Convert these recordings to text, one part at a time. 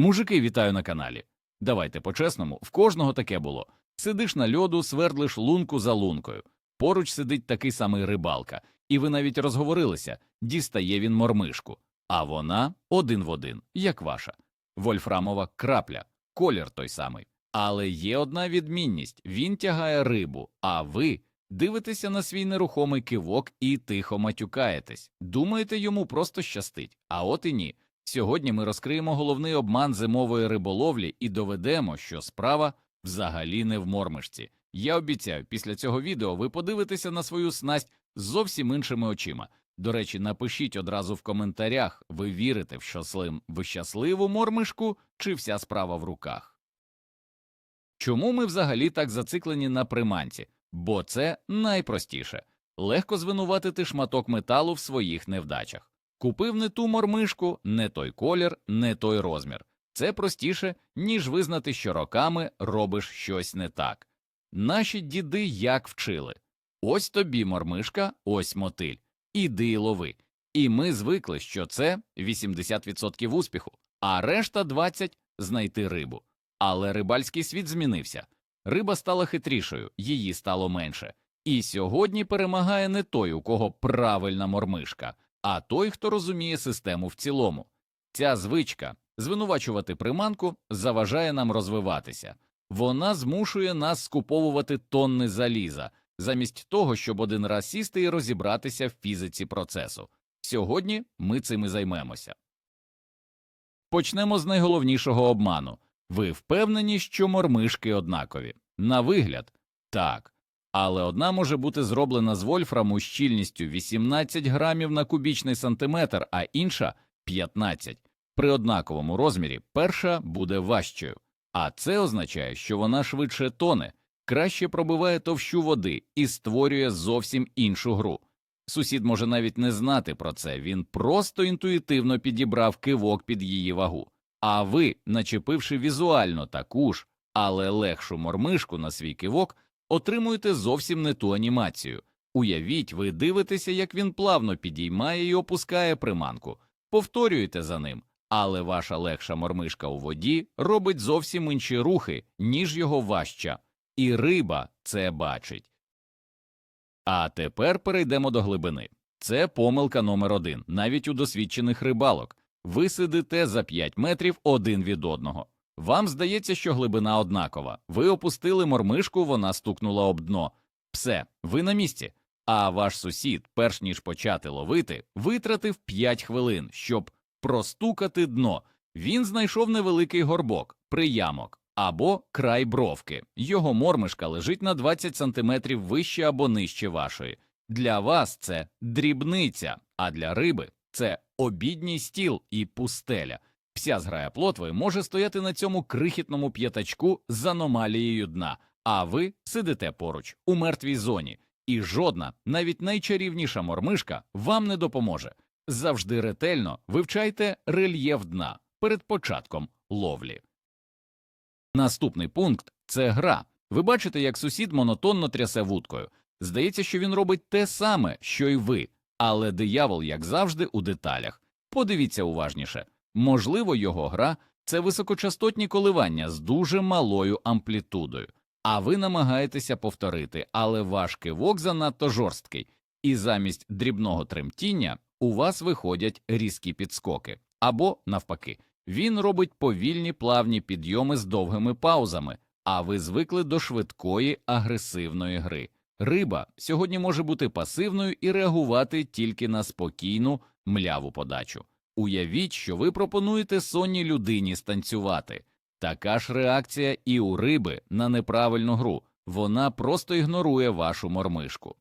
Мужики, вітаю на каналі. Давайте по-чесному, в кожного таке було. Сидиш на льоду, свердлиш лунку за лункою. Поруч сидить такий самий рибалка, і ви навіть розговорилися, дістає він мормишку, а вона один в один, як ваша. Вольфрамова крапля, колір той самий. Але є одна відмінність він тягає рибу, а ви дивитеся на свій нерухомий кивок і тихо матюкаєтесь. Думаєте, йому просто щастить, а от і ні. Сьогодні ми розкриємо головний обман зимової риболовлі і доведемо, що справа взагалі не в мормишці. Я обіцяю, після цього відео ви подивитеся на свою снасть зовсім іншими очима. До речі, напишіть одразу в коментарях, ви вірите в щаслим в щасливу мормишку чи вся справа в руках. Чому ми взагалі так зациклені на приманці? Бо це найпростіше легко звинуватити шматок металу в своїх невдачах. Купив не ту мормишку, не той колір, не той розмір. Це простіше, ніж визнати, що роками робиш щось не так. Наші діди як вчили ось тобі мормишка, ось мотиль, іди й лови. І ми звикли, що це 80% успіху, а решта 20% знайти рибу. Але рибальський світ змінився. Риба стала хитрішою, її стало менше. І сьогодні перемагає не той, у кого правильна мормишка, а той, хто розуміє систему в цілому. Ця звичка звинувачувати приманку заважає нам розвиватися. Вона змушує нас скуповувати тонни заліза, замість того, щоб один раз сісти і розібратися в фізиці процесу. Сьогодні ми цим і займемося. Почнемо з найголовнішого обману. Ви впевнені, що мормишки однакові? На вигляд так. Але одна може бути зроблена з вольфраму щільністю 18 грамів на кубічний сантиметр, а інша 15. При однаковому розмірі перша буде важчою, а це означає, що вона швидше тоне, краще пробиває товщу води і створює зовсім іншу гру. Сусід може навіть не знати про це, він просто інтуїтивно підібрав кивок під її вагу. А ви, начепивши візуально таку ж, але легшу мормишку на свій кивок, отримуєте зовсім не ту анімацію. Уявіть, ви дивитеся, як він плавно підіймає і опускає приманку, повторюєте за ним, але ваша легша мормишка у воді робить зовсім інші рухи, ніж його важча, і риба це бачить. А тепер перейдемо до глибини. Це помилка номер один, навіть у досвідчених рибалок. Ви сидите за 5 метрів один від одного. Вам здається, що глибина однакова. Ви опустили мормишку, вона стукнула об дно. Все, ви на місці. А ваш сусід, перш ніж почати ловити, витратив 5 хвилин, щоб простукати дно. Він знайшов невеликий горбок, приямок або край бровки. Його мормишка лежить на 20 сантиметрів вище або нижче вашої. Для вас це дрібниця, а для риби це обідній стіл і пустеля. Вся зграя плотви може стояти на цьому крихітному п'ятачку з аномалією дна, а ви сидите поруч у мертвій зоні, і жодна, навіть найчарівніша мормишка вам не допоможе. Завжди ретельно вивчайте рельєф дна перед початком ловлі. Наступний пункт це гра. Ви бачите, як сусід монотонно трясе вудкою. Здається, що він робить те саме, що й ви, але диявол, як завжди, у деталях. Подивіться уважніше. Можливо, його гра це високочастотні коливання з дуже малою амплітудою, а ви намагаєтеся повторити, але ваш кивок занадто жорсткий, і замість дрібного тремтіння у вас виходять різкі підскоки. Або, навпаки, він робить повільні плавні підйоми з довгими паузами, а ви звикли до швидкої агресивної гри. Риба сьогодні може бути пасивною і реагувати тільки на спокійну мляву подачу. Уявіть, що ви пропонуєте сонній людині станцювати. Така ж реакція і у риби на неправильну гру вона просто ігнорує вашу мормишку.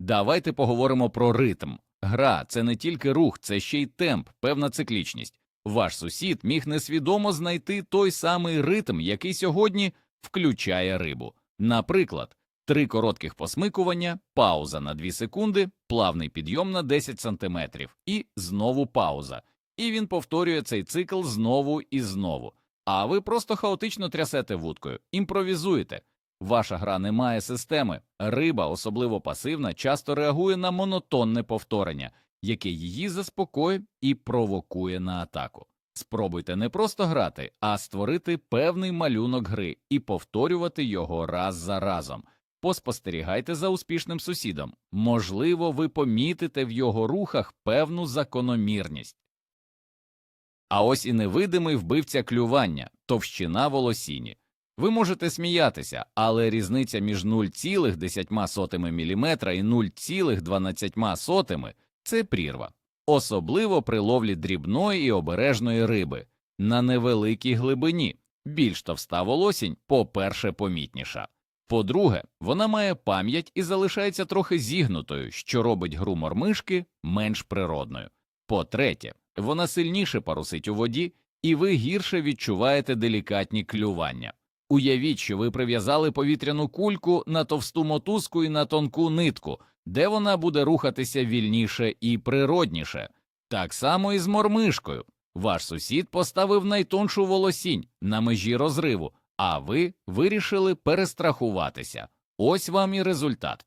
Давайте поговоримо про ритм. Гра це не тільки рух, це ще й темп, певна циклічність. Ваш сусід міг несвідомо знайти той самий ритм, який сьогодні включає рибу. Наприклад, три коротких посмикування, пауза на 2 секунди, плавний підйом на 10 сантиметрів, і знову пауза. І він повторює цей цикл знову і знову. А ви просто хаотично трясете вудкою, імпровізуєте. Ваша гра не має системи. Риба, особливо пасивна, часто реагує на монотонне повторення, яке її заспокоює і провокує на атаку. Спробуйте не просто грати, а створити певний малюнок гри і повторювати його раз за разом. Поспостерігайте за успішним сусідом. Можливо, ви помітите в його рухах певну закономірність. А ось і невидимий вбивця клювання, товщина волосіні. Ви можете сміятися, але різниця між 0,10 мм і 0,12 – це прірва, особливо при ловлі дрібної і обережної риби на невеликій глибині. Більш товста волосінь, по-перше, помітніша. По-друге, вона має пам'ять і залишається трохи зігнутою, що робить гру мормишки менш природною. По-третє, вона сильніше парусить у воді, і ви гірше відчуваєте делікатні клювання. Уявіть, що ви прив'язали повітряну кульку на товсту мотузку і на тонку нитку, де вона буде рухатися вільніше і природніше. Так само і з мормишкою. Ваш сусід поставив найтоншу волосінь на межі розриву, а ви вирішили перестрахуватися. Ось вам і результат.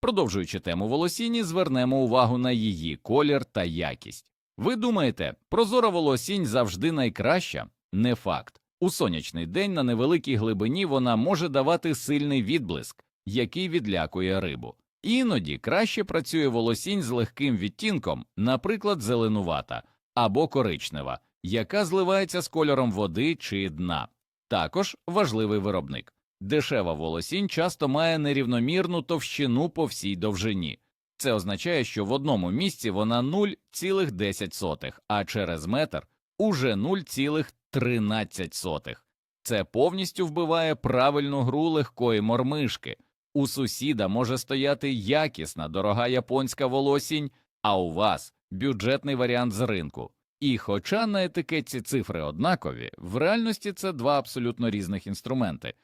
Продовжуючи тему волосіні, звернемо увагу на її колір та якість. Ви думаєте, прозора волосінь завжди найкраща? Не факт. У сонячний день на невеликій глибині вона може давати сильний відблиск, який відлякує рибу. Іноді краще працює волосінь з легким відтінком, наприклад, зеленувата або коричнева, яка зливається з кольором води чи дна. Також важливий виробник. Дешева волосінь часто має нерівномірну товщину по всій довжині. Це означає, що в одному місці вона 0,10, а через метр уже 0,13. Це повністю вбиває правильну гру легкої мормишки. У сусіда може стояти якісна дорога японська волосінь, а у вас бюджетний варіант з ринку. І хоча на етикетці цифри однакові, в реальності це два абсолютно різних інструменти.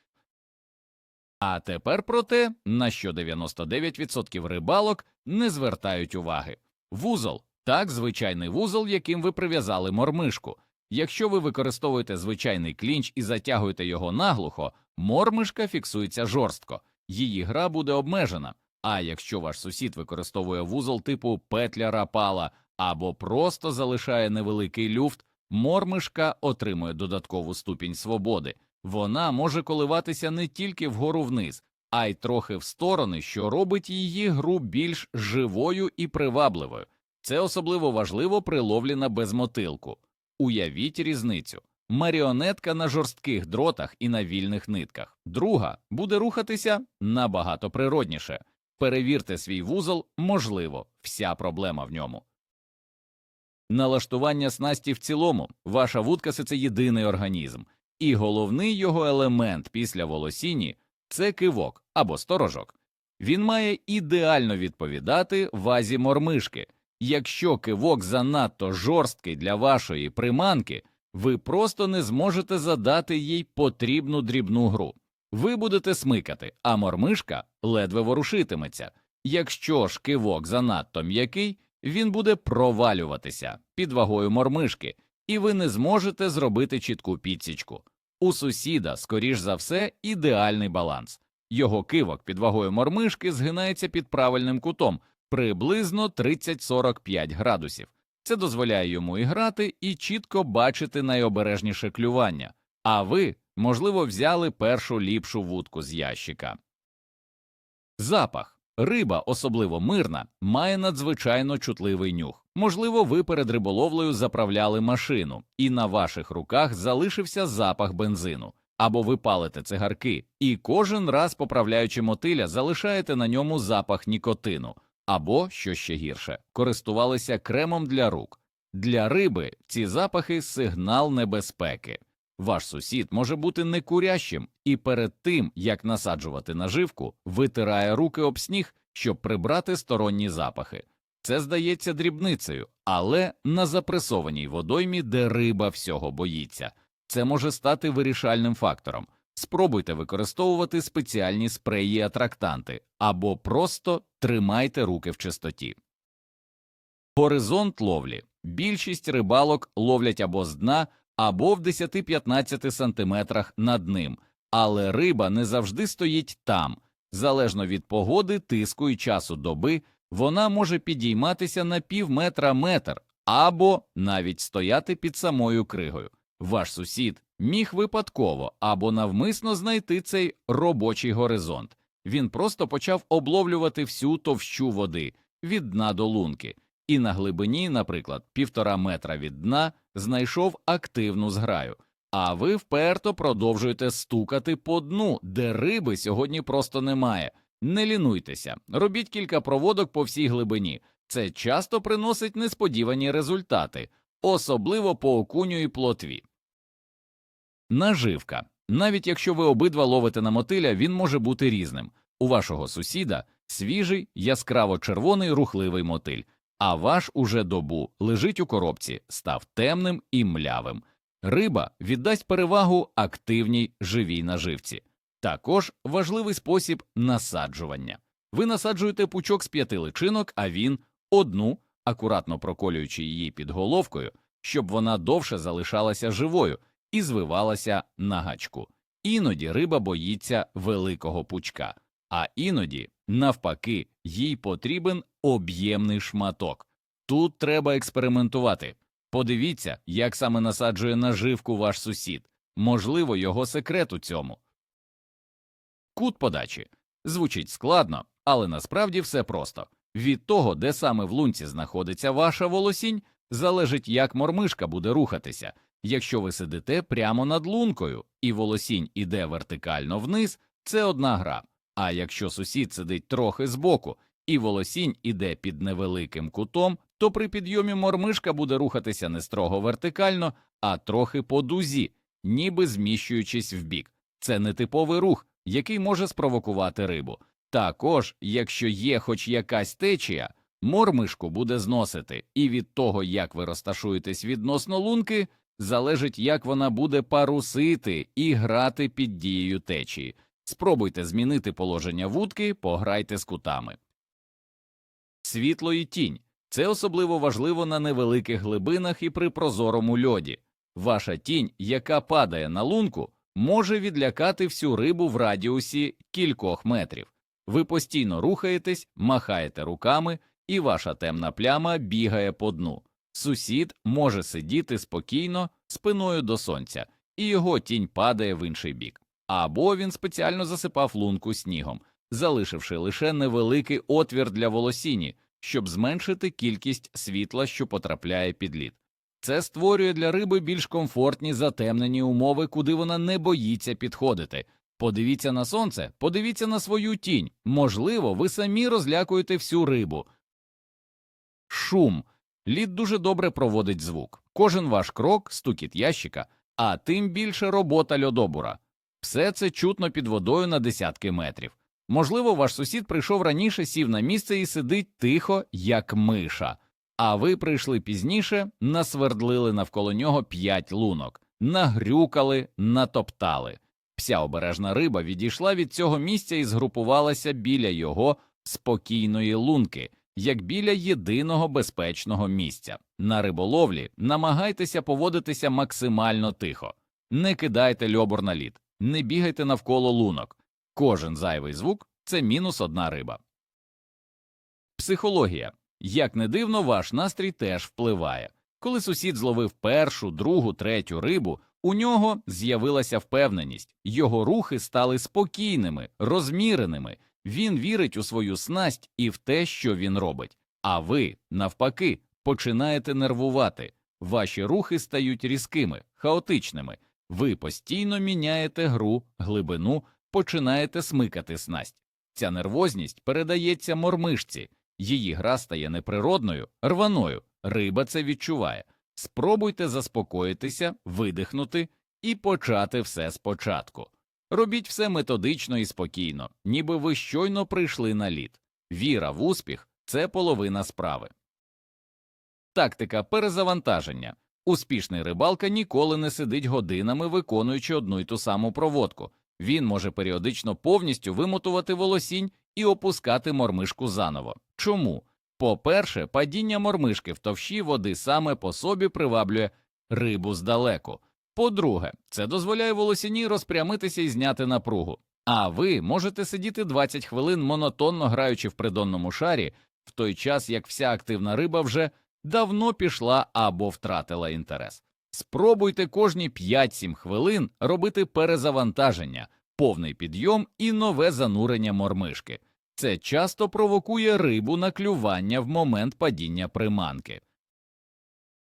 А тепер про те, на що 99% рибалок не звертають уваги. Вузол так, звичайний вузол, яким ви прив'язали мормишку. Якщо ви використовуєте звичайний клінч і затягуєте його наглухо, мормишка фіксується жорстко, її гра буде обмежена. А якщо ваш сусід використовує вузол типу петля рапала або просто залишає невеликий люфт, мормишка отримує додаткову ступінь свободи. Вона може коливатися не тільки вгору вниз, а й трохи в сторони, що робить її гру більш живою і привабливою. Це особливо важливо при ловлі на безмотилку. Уявіть різницю. Маріонетка на жорстких дротах і на вільних нитках. Друга буде рухатися набагато природніше. Перевірте свій вузол, можливо, вся проблема в ньому. Налаштування снасті в цілому ваша вудка це єдиний організм, і головний його елемент після волосіні це кивок або сторожок. Він має ідеально відповідати вазі мормишки. Якщо кивок занадто жорсткий для вашої приманки, ви просто не зможете задати їй потрібну дрібну гру. Ви будете смикати, а мормишка ледве ворушитиметься. Якщо ж кивок занадто м'який, він буде провалюватися під вагою мормишки, і ви не зможете зробити чітку підсічку. У сусіда, скоріш за все, ідеальний баланс. Його кивок під вагою мормишки згинається під правильним кутом приблизно 30-45 градусів. Це дозволяє йому і грати і чітко бачити найобережніше клювання, а ви, можливо, взяли першу ліпшу вудку з ящика. Запах. Риба, особливо мирна, має надзвичайно чутливий нюх. Можливо, ви перед риболовлею заправляли машину, і на ваших руках залишився запах бензину, або ви палите цигарки, і кожен раз, поправляючи мотиля, залишаєте на ньому запах нікотину, або, що ще гірше, користувалися кремом для рук. Для риби ці запахи сигнал небезпеки. Ваш сусід може бути некурящим і перед тим, як насаджувати наживку, витирає руки об сніг, щоб прибрати сторонні запахи. Це здається дрібницею, але на запресованій водоймі, де риба всього боїться, це може стати вирішальним фактором. Спробуйте використовувати спеціальні спреї атрактанти або просто тримайте руки в чистоті. Горизонт ловлі. Більшість рибалок ловлять або з дна, або в 10-15 сантиметрах над ним, але риба не завжди стоїть там. Залежно від погоди, тиску і часу доби, вона може підійматися на пів метра метр, або навіть стояти під самою кригою. Ваш сусід міг випадково або навмисно знайти цей робочий горизонт. Він просто почав обловлювати всю товщу води від дна до лунки, і на глибині, наприклад, півтора метра від дна знайшов активну зграю. А ви вперто продовжуєте стукати по дну, де риби сьогодні просто немає. Не лінуйтеся, робіть кілька проводок по всій глибині. Це часто приносить несподівані результати, особливо по окуню і плотві. Наживка. Навіть якщо ви обидва ловите на мотиля, він може бути різним. У вашого сусіда свіжий, яскраво червоний рухливий мотиль, а ваш уже добу лежить у коробці, став темним і млявим. Риба віддасть перевагу активній живій наживці. Також важливий спосіб насаджування. Ви насаджуєте пучок з п'яти личинок, а він одну, акуратно проколюючи її під головкою, щоб вона довше залишалася живою і звивалася на гачку. Іноді риба боїться великого пучка, а іноді, навпаки, їй потрібен об'ємний шматок. Тут треба експериментувати. Подивіться, як саме насаджує наживку ваш сусід. Можливо, його секрет у цьому. Кут подачі звучить складно, але насправді все просто. Від того, де саме в лунці знаходиться ваша волосінь, залежить, як мормишка буде рухатися. Якщо ви сидите прямо над лункою і волосінь іде вертикально вниз, це одна гра. А якщо сусід сидить трохи збоку і волосінь іде під невеликим кутом, то при підйомі мормишка буде рухатися не строго вертикально, а трохи по дузі, ніби зміщуючись вбік. Це нетиповий рух, який може спровокувати рибу. Також, якщо є хоч якась течія, мормишку буде зносити, і від того, як ви розташуєтесь відносно лунки, залежить, як вона буде парусити і грати під дією течії. Спробуйте змінити положення вудки, пограйте з кутами. Світло і тінь це особливо важливо на невеликих глибинах і при прозорому льоді. Ваша тінь, яка падає на лунку, може відлякати всю рибу в радіусі кількох метрів. Ви постійно рухаєтесь, махаєте руками, і ваша темна пляма бігає по дну. Сусід може сидіти спокійно спиною до сонця, і його тінь падає в інший бік. Або він спеціально засипав лунку снігом, залишивши лише невеликий отвір для волосіні, щоб зменшити кількість світла, що потрапляє під лід. Це створює для риби більш комфортні затемнені умови, куди вона не боїться підходити. Подивіться на сонце, подивіться на свою тінь. Можливо, ви самі розлякуєте всю рибу. Шум. Лід дуже добре проводить звук. Кожен ваш крок, стукіт ящика, а тим більше робота льодобура. Все це чутно під водою на десятки метрів. Можливо, ваш сусід прийшов раніше, сів на місце і сидить тихо, як миша. А ви прийшли пізніше, насвердлили навколо нього п'ять лунок, нагрюкали, натоптали. Вся обережна риба відійшла від цього місця і згрупувалася біля його спокійної лунки, як біля єдиного безпечного місця. На риболовлі намагайтеся поводитися максимально тихо, не кидайте льобур на лід, не бігайте навколо лунок. Кожен зайвий звук це мінус одна риба. Психологія. Як не дивно, ваш настрій теж впливає. Коли сусід зловив першу, другу, третю рибу, у нього з'явилася впевненість, його рухи стали спокійними, розміреними, він вірить у свою снасть і в те, що він робить. А ви, навпаки, починаєте нервувати, ваші рухи стають різкими, хаотичними, ви постійно міняєте гру, глибину, починаєте смикати снасть. Ця нервозність передається мормишці, її гра стає неприродною, рваною, риба це відчуває. Спробуйте заспокоїтися, видихнути і почати все спочатку. Робіть все методично і спокійно, ніби ви щойно прийшли на лід. Віра в успіх це половина справи. Тактика перезавантаження. Успішний рибалка ніколи не сидить годинами, виконуючи одну й ту саму проводку. Він може періодично повністю вимотувати волосінь і опускати мормишку заново. Чому? По-перше, падіння мормишки в товщі води саме по собі приваблює рибу здалеку. По-друге, це дозволяє волосіні розпрямитися і зняти напругу. А ви можете сидіти 20 хвилин монотонно граючи в придонному шарі, в той час як вся активна риба вже давно пішла або втратила інтерес. Спробуйте кожні 5-7 хвилин робити перезавантаження, повний підйом і нове занурення мормишки. Це часто провокує рибу на клювання в момент падіння приманки.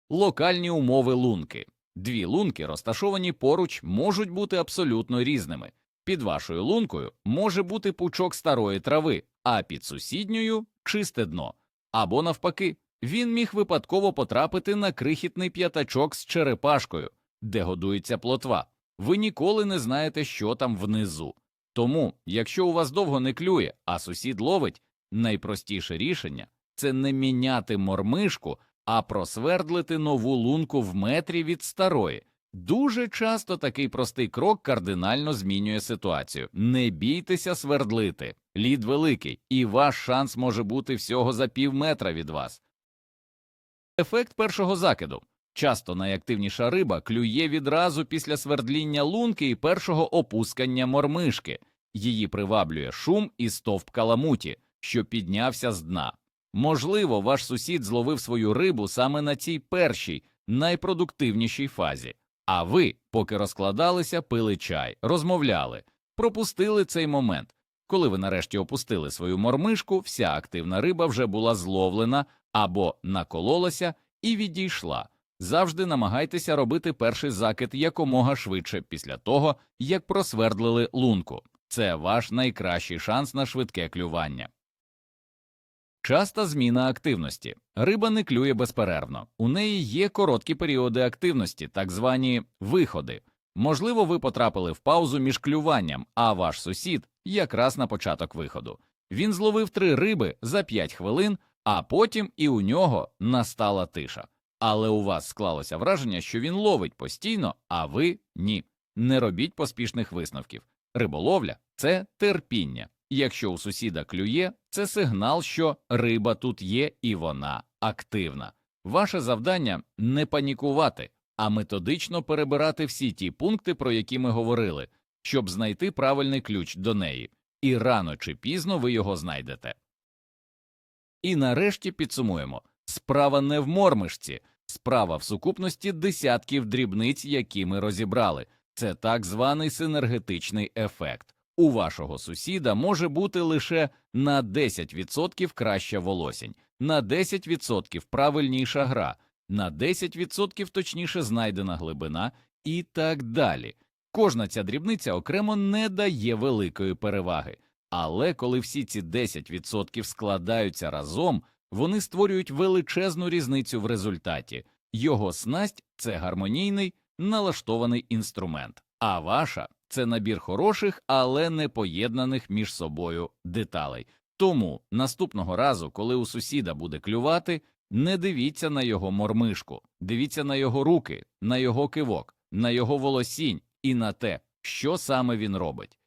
Локальні умови лунки. Дві лунки, розташовані поруч, можуть бути абсолютно різними. Під вашою лункою може бути пучок старої трави, а під сусідньою чисте дно. Або навпаки, він міг випадково потрапити на крихітний п'ятачок з черепашкою, де годується плотва. Ви ніколи не знаєте, що там внизу. Тому, якщо у вас довго не клює, а сусід ловить, найпростіше рішення це не міняти мормишку, а просвердлити нову лунку в метрі від старої. Дуже часто такий простий крок кардинально змінює ситуацію. Не бійтеся свердлити. Лід великий, і ваш шанс може бути всього за пів метра від вас. Ефект першого закиду. Часто найактивніша риба клює відразу після свердління лунки і першого опускання мормишки. Її приваблює шум і стовп каламуті, що піднявся з дна. Можливо, ваш сусід зловив свою рибу саме на цій першій, найпродуктивнішій фазі. А ви, поки розкладалися, пили чай, розмовляли, пропустили цей момент. Коли ви нарешті опустили свою мормишку, вся активна риба вже була зловлена або накололася і відійшла. Завжди намагайтеся робити перший закид якомога швидше після того, як просвердлили лунку. Це ваш найкращий шанс на швидке клювання. Часта зміна активності. Риба не клює безперервно. У неї є короткі періоди активності, так звані виходи. Можливо, ви потрапили в паузу між клюванням, а ваш сусід якраз на початок виходу. Він зловив три риби за 5 хвилин, а потім і у нього настала тиша. Але у вас склалося враження, що він ловить постійно, а ви ні. Не робіть поспішних висновків. Риболовля це терпіння. Якщо у сусіда клює, це сигнал, що риба тут є і вона активна. Ваше завдання не панікувати, а методично перебирати всі ті пункти, про які ми говорили, щоб знайти правильний ключ до неї, і рано чи пізно ви його знайдете. І нарешті підсумуємо справа не в мормишці, справа в сукупності десятків дрібниць, які ми розібрали. Це так званий синергетичний ефект. У вашого сусіда може бути лише на 10% краща волосінь, на 10% правильніша гра, на 10% точніше знайдена глибина і так далі. Кожна ця дрібниця окремо не дає великої переваги, але коли всі ці 10% складаються разом, вони створюють величезну різницю в результаті. Його снасть це гармонійний, налаштований інструмент, а ваша це набір хороших, але не поєднаних між собою деталей. Тому наступного разу, коли у сусіда буде клювати, не дивіться на його мормишку, дивіться на його руки, на його кивок, на його волосінь і на те, що саме він робить.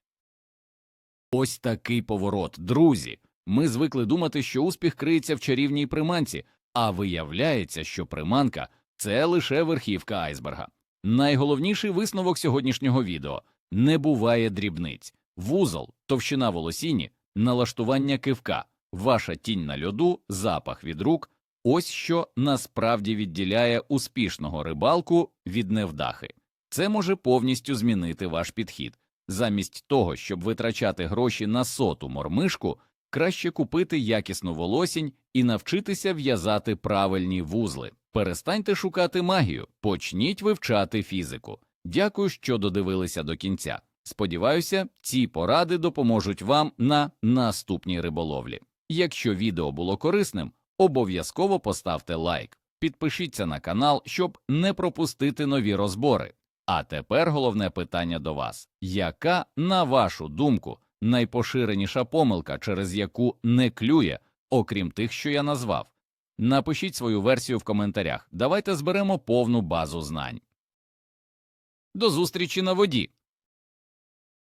Ось такий поворот, друзі. Ми звикли думати, що успіх криється в чарівній приманці, а виявляється, що приманка це лише верхівка айсберга. Найголовніший висновок сьогоднішнього відео не буває дрібниць, вузол, товщина волосіні, налаштування кивка, ваша тінь на льоду, запах від рук ось що насправді відділяє успішного рибалку від невдахи. Це може повністю змінити ваш підхід. Замість того, щоб витрачати гроші на соту мормишку, краще купити якісну волосінь і навчитися в'язати правильні вузли. Перестаньте шукати магію, почніть вивчати фізику. Дякую, що додивилися до кінця. Сподіваюся, ці поради допоможуть вам на наступній риболовлі. Якщо відео було корисним, обов'язково поставте лайк, підпишіться на канал, щоб не пропустити нові розбори. А тепер головне питання до вас: яка, на вашу думку, найпоширеніша помилка, через яку не клює, окрім тих, що я назвав? Напишіть свою версію в коментарях. Давайте зберемо повну базу знань. До зустрічі на воді!